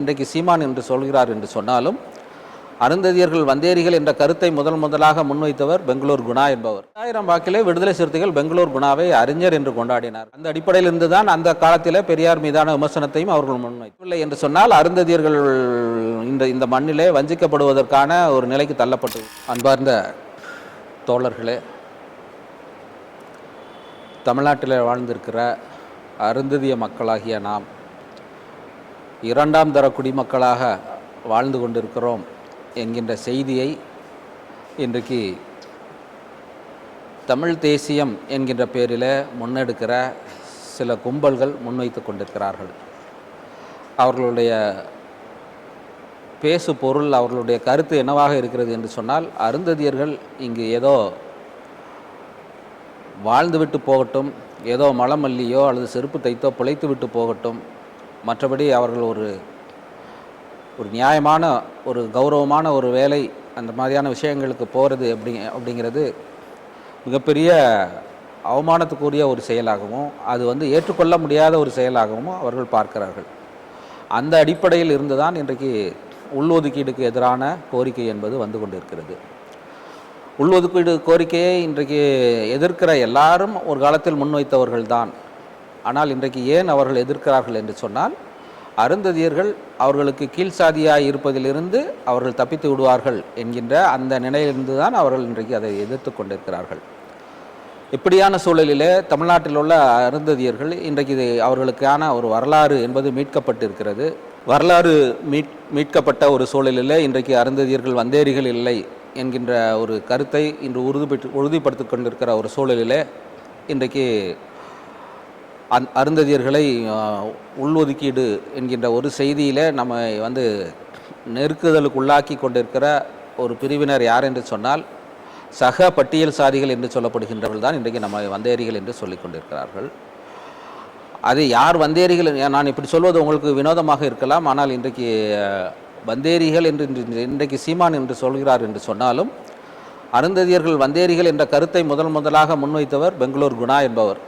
இன்றைக்கு சீமான் என்று சொல்கிறார் என்று சொன்னாலும் அருந்ததியர்கள் வந்தேரிகள் என்ற கருத்தை முதல் முதலாக முன்வைத்தவர் பெங்களூர் குணா என்பவர். ஆயிரம் வாக்கிலே விடுதலை சிறுத்தைகள் பெங்களூர் குணாவை அறிஞர் என்று கொண்டாடினார். அந்த அடிப்படையில் இருந்துதான் அந்த காலத்தில் பெரியார் மீதான விமர்சனத்தையும் அவர்கள் முன்வைக்கவில்லை என்று சொன்னால் அருந்ததியர்கள் இந்த இந்த மண்ணிலே வஞ்சிக்கப்படுவதற்கான ஒரு நிலைக்கு தள்ளப்பட்டு அன்பார்ந்த தோழர்களே தமிழ்நாட்டில் வாழ்ந்திருக்கிற அருந்ததிய மக்களாகிய நாம் இரண்டாம் தர குடிமக்களாக வாழ்ந்து கொண்டிருக்கிறோம் என்கின்ற செய்தியை இன்றைக்கு தமிழ் தேசியம் என்கின்ற பேரில் முன்னெடுக்கிற சில கும்பல்கள் முன்வைத்து கொண்டிருக்கிறார்கள். அவர்களுடைய பேசு பொருள் அவர்களுடைய கருத்து என்னவாக இருக்கிறது என்று சொன்னால் அருந்ததியர்கள் இங்கு ஏதோ வாழ்ந்துவிட்டு போகட்டும் ஏதோ மலமல்லியோ அல்லது செருப்பு தைத்தோ பிழைத்து விட்டு போகட்டும் மற்றபடி அவர்கள் ஒரு ஒரு நியாயமான ஒரு கௌரவமான ஒரு வேலை அந்த மாதிரியான விஷயங்களுக்கு போகிறது அப்படி அப்படிங்கிறது மிகப்பெரிய அவமானத்துக்குரிய ஒரு செயலாகவும் அது வந்து ஏற்றுக்கொள்ள முடியாத ஒரு செயலாகவும் அவர்கள் பார்க்கிறார்கள். அந்த அடிப்படையில் இருந்து தான் இன்றைக்கு உள்ஒதுக்கீடுக்கு எதிரான கோரிக்கை என்பது வந்து கொண்டிருக்கிறது. உள்ஒதுக்கீடு கோரிக்கையை இன்றைக்கு எதிர்க்கிற எல்லாரும் ஒரு காலத்தில் முன்வைத்தவர்கள் தான் ஆனால் இன்றைக்கு ஏன் அவர்கள் எதிர்க்கிறார்கள் என்று சொன்னால் அருந்ததியர்கள் அவர்களுக்கு கீழ் சாதியாக இருப்பதிலிருந்து அவர்கள் தப்பித்து விடுவார்கள் என்கின்ற அந்த நிலையிலிருந்து தான் அவர்கள் இன்றைக்கு அதை எதிர்த்து கொண்டிருக்கிறார்கள். இப்படியான சூழலிலே தமிழ்நாட்டில் உள்ள அருந்ததியர்கள் இன்றைக்கு இது அவர்களுக்கான ஒரு வரலாறு என்பது மீட்கப்பட்டிருக்கிறது. வரலாறு மீட் மீட்கப்பட்ட ஒரு சூழலிலே இன்றைக்கு அருந்ததியர்கள் வந்தேரிகள் இல்லை என்கின்ற ஒரு கருத்தை இன்று உறுதிப்பட்டு உறுதிப்படுத்தி கொண்டிருக்கிற ஒரு சூழலிலே இன்றைக்கு அந் அருந்ததியர்களை உள்ஒதுக்கீடு என்கின்ற ஒரு செய்தியில் நம்ம வந்து நெருக்குதலுக்கு உள்ளாக்கி கொண்டிருக்கிற ஒரு பிரிவினர் யார் என்று சொன்னால் சக பட்டியல் சாதிகள் என்று சொல்லப்படுகின்றவர்கள் தான் இன்றைக்கு நம்ம வந்தேரிகள் என்று சொல்லிக் கொண்டிருக்கிறார்கள். அது யார் வந்தேரிகள்? நான் இப்படி சொல்வது உங்களுக்கு வினோதமாக இருக்கலாம். ஆனால் இன்றைக்கு வந்தேரிகள் என்று இன்றைக்கு சீமான் என்று சொல்கிறார் என்று சொன்னாலும் அருந்ததியர்கள் வந்தேரிகள் என்ற கருத்தை முதல் முதலாக முன்வைத்தவர் பெங்களூர் குணா என்பவர்.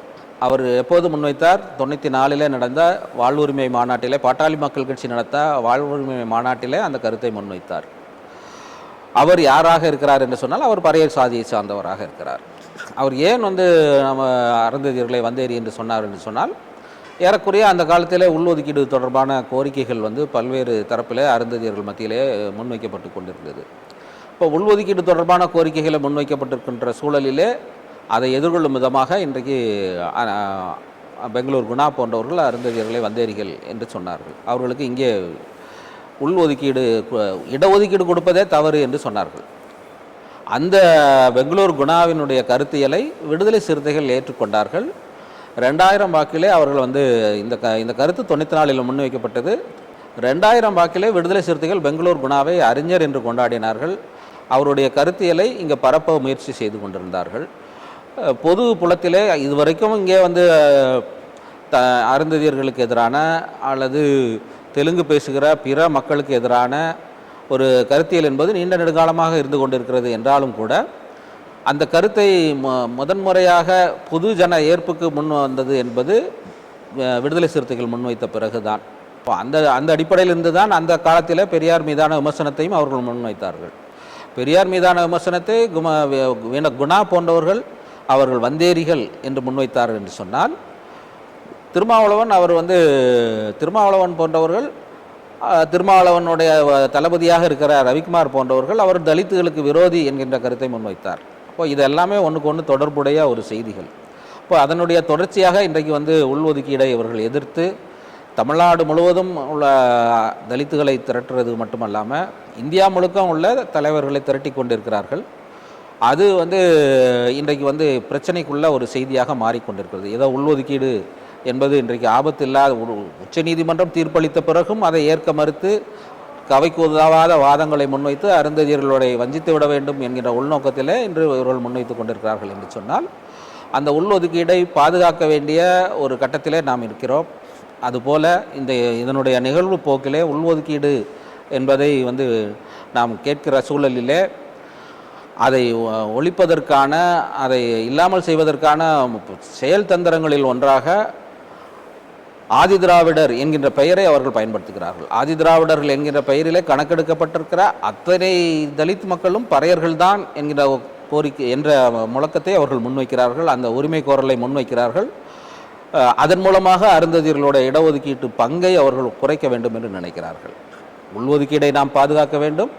அவர் எப்போது முன்வைத்தார்? தொண்ணூற்றி நாலிலே நடந்த வாழ்வுரிமை மாநாட்டிலே பாட்டாளி மக்கள் கட்சி நடத்த வாழ்வுரிமை மாநாட்டிலே அந்த கருத்தை முன்வைத்தார். அவர் யாராக இருக்கிறார் என்று சொன்னால் அவர் பறைய சாதியை சார்ந்தவராக இருக்கிறார். அவர் ஏன் வந்து நம்ம அருந்ததியர்களை வந்தேரி என்று சொன்னார் என்று சொன்னால் ஏறக்குறைய அந்த காலத்திலே உள்ஒதுக்கீடு தொடர்பான கோரிக்கைகள் வந்து பல்வேறு தரப்பிலே அருந்ததியர்கள் மத்தியிலே முன்வைக்கப்பட்டு கொண்டிருந்தது. இப்போ உள்ஒதுக்கீடு தொடர்பான கோரிக்கைகளை முன்வைக்கப்பட்டிருக்கின்ற சூழலிலே அதை எதிர்கொள்ளும் விதமாக இன்றைக்கு பெங்களூர் குணா போன்றவர்கள் அருந்ததியர்களை வந்தேரிகள் என்று சொன்னார்கள். அவர்களுக்கு இங்கே உள்ஒதுக்கீடு கு- இடஒதுக்கீடு கொடுப்பதே தவறு என்று சொன்னார்கள். அந்த பெங்களூர் குணாவினுடைய கருத்தியலை விடுதலை சிறுத்தைகள் ஏற்றுக்கொண்டார்கள். ரெண்டாயிரம் வாக்கிலே அவர்கள் வந்து இந்த க இந்த கருத்து தொண்ணூற்றி நாலில் முன்வைக்கப்பட்டது. ரெண்டாயிரம் வாக்கிலே விடுதலை சிறுத்தைகள் பெங்களூர் குணாவை அறிஞர் என்று கொண்டாடினார்கள். அவருடைய கருத்தியலை இங்கே பரப்ப முயற்சி செய்து கொண்டிருந்தார்கள். பொது புலத்திலே இதுவரைக்கும் இங்கே வந்து த அருந்ததியர்களுக்கு எதிரான அல்லது தெலுங்கு பேசுகிற பிற மக்களுக்கு எதிரான ஒரு கருத்தியல் என்பது நீண்ட நெடுங்காலமாக இருந்து கொண்டிருக்கிறது என்றாலும் கூட அந்த கருத்தை முதன்முறையாக பொது ஜன ஏற்புக்கு முன் வந்தது என்பது விடுதலை சிறுத்தைகள் முன்வைத்த பிறகுதான். இப்போ அந்த அந்த அடிப்படையிலிருந்து தான் அந்த காலத்தில் பெரியார் மீதான விமர்சனத்தையும் அவர்கள் முன்வைத்தார்கள். பெரியார் மீதான விமர்சனத்தை கும குணா போன்றவர்கள் அவர்கள் வந்தேரிகள் என்று முன்வைத்தார்கள் என்று சொன்னால் திருமாவளவன் அவர் வந்து திருமாவளவன் போன்றவர்கள் திருமாவளவனுடைய தளபதியாக இருக்கிற ரவிக்குமார் போன்றவர்கள் அவர் தலித்துகளுக்கு விரோதி என்கின்ற கருத்தை முன்வைத்தார். அப்போ இது எல்லாமே ஒன்றுக்கு ஒன்று தொடர்புடைய ஒரு செய்திகள். இப்போ அதனுடைய தொடர்ச்சியாக இன்றைக்கு வந்து உள்ஒதுக்கீடை இவர்கள் எதிர்த்து தமிழ்நாடு முழுவதும் உள்ள தலித்துகளை திரட்டுறது மட்டுமல்லாமல் இந்தியா முழுக்க உள்ள தலைவர்களை திரட்டி கொண்டிருக்கிறார்கள். அது வந்து இன்றைக்கு வந்து பிரச்சனைக்குள்ள ஒரு செய்தியாக மாறிக்கொண்டிருக்கிறது. ஏதோ உள்ஒதுக்கீடு என்பது இன்றைக்கு ஆபத்து இல்லாத உச்ச உச்சநீதிமன்றம் தீர்ப்பளித்த பிறகும் அதை ஏற்க மறுத்து கவைக்கு உதவாத வாதங்களை முன்வைத்து அருந்ததியர்களுடைய வஞ்சித்து விட வேண்டும் என்கின்ற உள்நோக்கத்திலே இன்று இவர்கள் முன்வைத்து கொண்டிருக்கிறார்கள் என்று சொன்னால் அந்த உள்ஒதுக்கீடை பாதுகாக்க வேண்டிய ஒரு கட்டத்திலே நாம் இருக்கிறோம். அதுபோல இந்த இதனுடைய நிகழ்வு போக்கிலே உள்ஒதுக்கீடு என்பதை வந்து நாம் கேட்கிற சூழலிலே அதை ஒழிப்பதற்கான அதை இல்லாமல் செய்வதற்கான செயல் தந்திரங்களில் ஒன்றாக ஆதிதிராவிடர் என்கின்ற பெயரை அவர்கள் பயன்படுத்துகிறார்கள். ஆதிதிராவிடர்கள் என்கின்ற பெயரிலே கணக்கெடுக்கப்பட்டிருக்கிற அத்தனை தலித் மக்களும் பறையர்கள்தான் என்கிற கோரிக்கை என்ற முழக்கத்தை அவர்கள் முன்வைக்கிறார்கள். அந்த உரிமை கோரலை முன்வைக்கிறார்கள். அதன் மூலமாக அருந்ததியர்களோட இடஒதுக்கீட்டு பங்கை அவர்கள் குறைக்க வேண்டும் என்று நினைக்கிறார்கள். உள்ஒதுக்கீடை நாம் பாதுகாக்க வேண்டும்.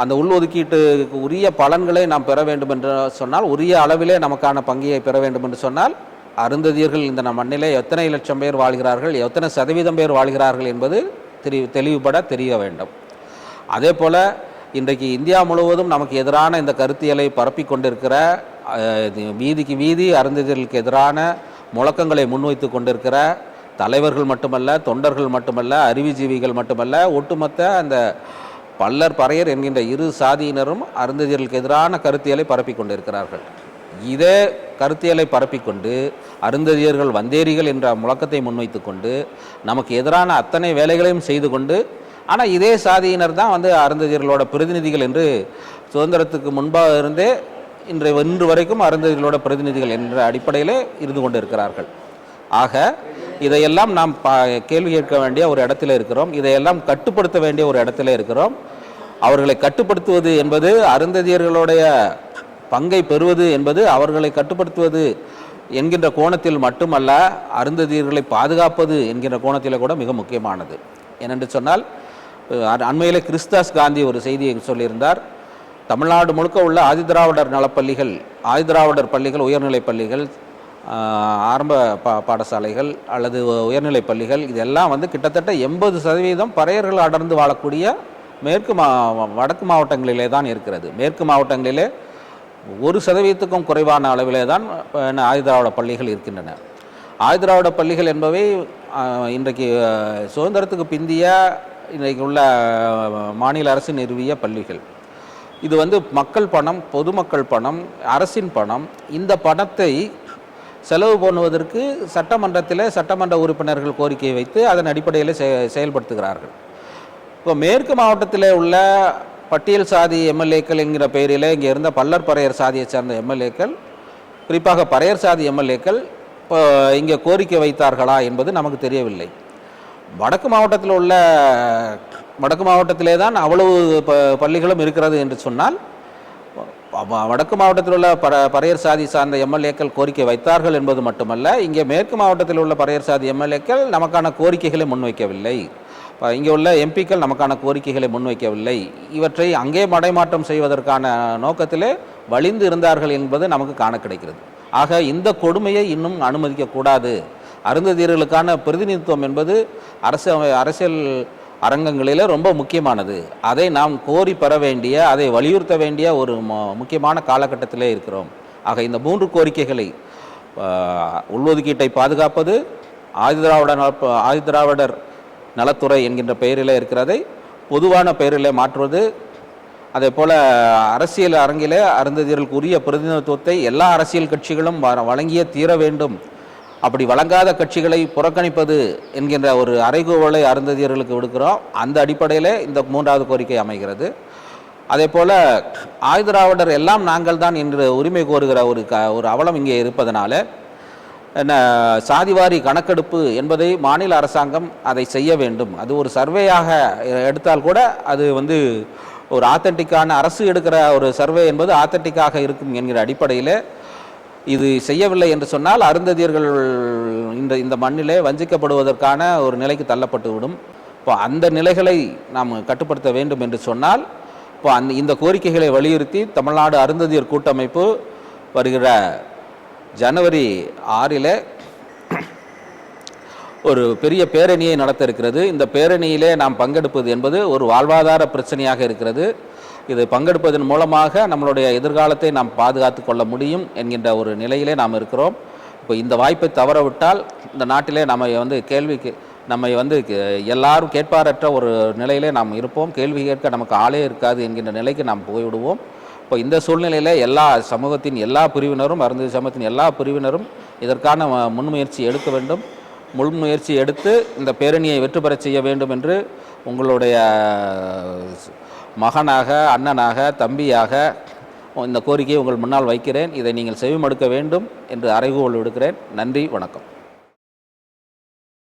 அந்த உள்ஒதுக்கீட்டுக்கு உரிய பலன்களை நாம் பெற வேண்டும் என்று சொன்னால் உரிய அளவிலே நமக்கான பங்கியை பெற வேண்டும் என்று சொன்னால் அருந்ததியர்கள் இந்த நம் மண்ணிலே எத்தனை லட்சம் பேர் வாழ்கிறார்கள் எத்தனை சதவீதம் பேர் வாழ்கிறார்கள் என்பது தெரி தெளிவுபட தெரிய வேண்டும். அதே போல் இன்றைக்கு இந்தியா முழுவதும் நமக்கு எதிரான இந்த கருத்தியலை பரப்பி கொண்டிருக்கிற இது வீதிக்கு வீதி அருந்ததியர்களுக்கு எதிரான முழக்கங்களை முன்வைத்து கொண்டிருக்கிற தலைவர்கள் மட்டுமல்ல தொண்டர்கள் மட்டுமல்ல அறிவுஜீவிகள் மட்டுமல்ல ஒட்டுமொத்த அந்த பல்லர் பறையர் என்கின்ற இரு சாதியினரும் அருந்ததியர்களுக்கு எதிரான கருத்தியலை பரப்பி கொண்டிருக்கிறார்கள். இதே கருத்தியலை பரப்பிக்கொண்டு அருந்ததியர்கள் வந்தேரிகள் என்ற முழக்கத்தை முன்வைத்து கொண்டு நமக்கு எதிரான அத்தனை வேலைகளையும் செய்து கொண்டு ஆனால் இதே சாதியினர் தான் வந்து அருந்ததியர்களோட பிரதிநிதிகள் என்று சுதந்திரத்துக்கு முன்பாக இருந்தே இன்று இன்று வரைக்கும் அருந்ததிகளோட பிரதிநிதிகள் என்ற அடிப்படையிலே இருந்து கொண்டு இருக்கிறார்கள் ஆக இதையெல்லாம் நாம் கேள்வி கேட்க வேண்டிய ஒரு இடத்துல இருக்கிறோம். இதையெல்லாம் கட்டுப்படுத்த வேண்டிய ஒரு இடத்துல இருக்கிறோம். அவர்களை கட்டுப்படுத்துவது என்பது அருந்ததியர்களுடைய பங்கை பெறுவது என்பது அவர்களை கட்டுப்படுத்துவது என்கின்ற கோணத்தில் மட்டுமல்ல அருந்ததியர்களை பாதுகாப்பது என்கின்ற கோணத்தில் கூட மிக முக்கியமானது. ஏனென்று சொன்னால் அண்மையில் அண்மையிலே கிறிஸ்தாஸ் காந்தி ஒரு செய்தியை சொல்லியிருந்தார். தமிழ்நாடு முழுக்க உள்ள ஆதிதிராவிடர் நலப்பள்ளிகள் ஆதிதிராவிடர் பள்ளிகள் உயர்நிலைப் பள்ளிகள் ஆரம்ப பா பாடசாலைகள் அல்லது உயர்நிலை பள்ளிகள் இதெல்லாம் வந்து கிட்டத்தட்ட எண்பது சதவீதம் பறையர்கள் அடர்ந்து வாழக்கூடிய மேற்கு மா வடக்கு மாவட்டங்களிலே தான் இருக்கிறது. மேற்கு மாவட்டங்களிலே ஒரு சதவீதத்துக்கும் குறைவான அளவிலே தான் அஹ், பள்ளிகள் இருக்கின்றன. ஆதிதிராவிட பள்ளிகள் என்பவை இன்றைக்கு சுதந்திரத்துக்கு பிந்திய இன்றைக்கு உள்ள மாநில அரசு நிறுவிய பள்ளிகள். இது வந்து மக்கள் பணம் பொதுமக்கள் பணம் அரசின் பணம் இந்த பணத்தை செலவு பண்ணுவதற்கு சட்டமன்றத்தில் சட்டமன்ற உறுப்பினர்கள் கோரிக்கை வைத்து அதன் அடிப்படையில் செ செயல்படுத்துகிறார்கள். இப்போ மேற்கு மாவட்டத்தில் உள்ள பட்டியல் சாதி எம்எல்ஏக்கள் என்கிற பெயரில் இங்கே இருந்த பல்லர் பறையர் சாதியை சார்ந்த எம்எல்ஏக்கள் குறிப்பாக பறையர் சாதி எம்எல்ஏக்கள் இப்போ இங்கே கோரிக்கை வைத்தார்களா என்பது நமக்கு தெரியவில்லை. வடக்கு மாவட்டத்தில் உள்ள வடக்கு மாவட்டத்திலே தான் அவ்வளவு ப பள்ளிகளும் இருக்கிறது என்று சொன்னால் வடக்கு மாவட்டத்தில் உள்ள பர பறையர் சாதி சார்ந்த எம்எல்ஏக்கள் கோரிக்கை வைத்தார்கள் என்பது மட்டுமல்ல இங்கே மேற்கு மாவட்டத்தில் உள்ள பறையர் சாதி எம்எல்ஏக்கள் நமக்கான கோரிக்கைகளை முன்வைக்கவில்லை. இங்கே உள்ள எம்பிக்கள் நமக்கான கோரிக்கைகளை முன்வைக்கவில்லை. இவற்றை அங்கே மடைமாற்றம் செய்வதற்கான நோக்கத்திலே வலிந்து இருந்தார்கள் என்பது நமக்கு காண கிடைக்கிறது. ஆக இந்த கொடுமையை இன்னும் அனுமதிக்கக்கூடாது. அருந்ததியர்களுக்கான பிரதிநிதித்துவம் என்பது அரசு அரசியல் அரங்கங்களில் ரொம்ப முக்கியமானது. அதை நாம் கோரி பெற வேண்டிய அதை வலியுறுத்த வேண்டிய ஒரு முக்கியமான காலகட்டத்திலே இருக்கிறோம். ஆக இந்த மூன்று கோரிக்கைகளை ஆஹ், உள்ஒதுக்கீட்டை பாதுகாப்பது ஆதிதிராவிட நல ஆதிதிராவிடர் நலத்துறை என்கின்ற பெயரிலே இருக்கிறதை பொதுவான பெயரிலே மாற்றுவது. அதே போல அரசியல் அரங்கிலே அருந்ததியர்களுக்கு உரிய பிரதிநிதித்துவத்தை எல்லா அரசியல் கட்சிகளும் வ- தீர வேண்டும். அப்படி வழங்காத கட்சிகளை புறக்கணிப்பது என்கின்ற ஒரு அறைகூவலை அருந்ததியர்களுக்கு விடுக்கிறோம். அந்த அடிப்படையில் இந்த மூன்றாவது கோரிக்கை அமைகிறது. அதே போல் ஆயுதிராவிடர் எல்லாம் நாங்கள் தான் என்று உரிமை கோருகிற ஒரு க ஒரு அவலம் இங்கே இருப்பதனால என்ன சாதிவாரி கணக்கெடுப்பு என்பதை மாநில அரசாங்கம் அதை செய்ய வேண்டும். அது ஒரு சர்வேயாக எடுத்தால் கூட அது வந்து ஒரு ஆத்தென்டிக்கான அரசு எடுக்கிற ஒரு சர்வே என்பது ஆத்தென்டிக்காக இருக்கும் என்கிற அடிப்படையில் இது செய்யவில்லை என்று சொன்னால் அருந்ததியர்கள் இந்த இந்த மண்ணிலே வஞ்சிக்கப்படுவதற்கான ஒரு நிலைக்கு தள்ளப்பட்டு விடும். இப்போ அந்த நிலைகளை நாம் கட்டுப்படுத்த வேண்டும் என்று சொன்னால் இப்போ அந்த இந்த கோரிக்கைகளை வலியுறுத்தி தமிழ்நாடு அருந்ததியர் கூட்டமைப்பு வருகிற ஜனவரி ஆறில் ஒரு பெரிய பேரணியை நடத்த இருக்கிறது. இந்த பேரணியிலே நாம் பங்கெடுப்பது என்பது ஒரு வாழ்வாதார பிரச்சனையாக இருக்கிறது. இது பங்கெடுப்பதன் மூலமாக நம்மளுடைய எதிர்காலத்தை நாம் பாதுகாத்து கொள்ள முடியும் என்கின்ற ஒரு நிலையிலே நாம் இருக்கிறோம். இப்போ இந்த வாய்ப்பை தவறவிட்டால் இந்த நாட்டிலே நம்ம வந்து கேள்விக்கு நம்மை வந்து கே- எல்லாரும் கேட்பாரற்ற ஒரு நிலையிலே நாம் இருப்போம். கேள்வி கேட்க நமக்கு ஆளே இருக்காது என்கின்ற நிலைக்கு நாம் போய்விடுவோம். இப்போ இந்த சூழ்நிலையில் எல்லா சமூகத்தின் எல்லா பிரிவினரும் அருந்ததி சமூகத்தின் எல்லா பிரிவினரும் இதற்கான முன்முயற்சி எடுக்க வேண்டும். முன்முயற்சி எடுத்து இந்த பேரணியை வெற்றி பெறச் செய்ய வேண்டும் என்று உங்களுடைய மகனாக அண்ணனாக தம்பியாக இந்த கோரிக்கையை உங்கள் முன்னால் வைக்கிறேன். இதை நீங்கள் செவிமடுக்க வேண்டும் என்று அறைகூவல் விடுக்கிறேன். நன்றி வணக்கம்.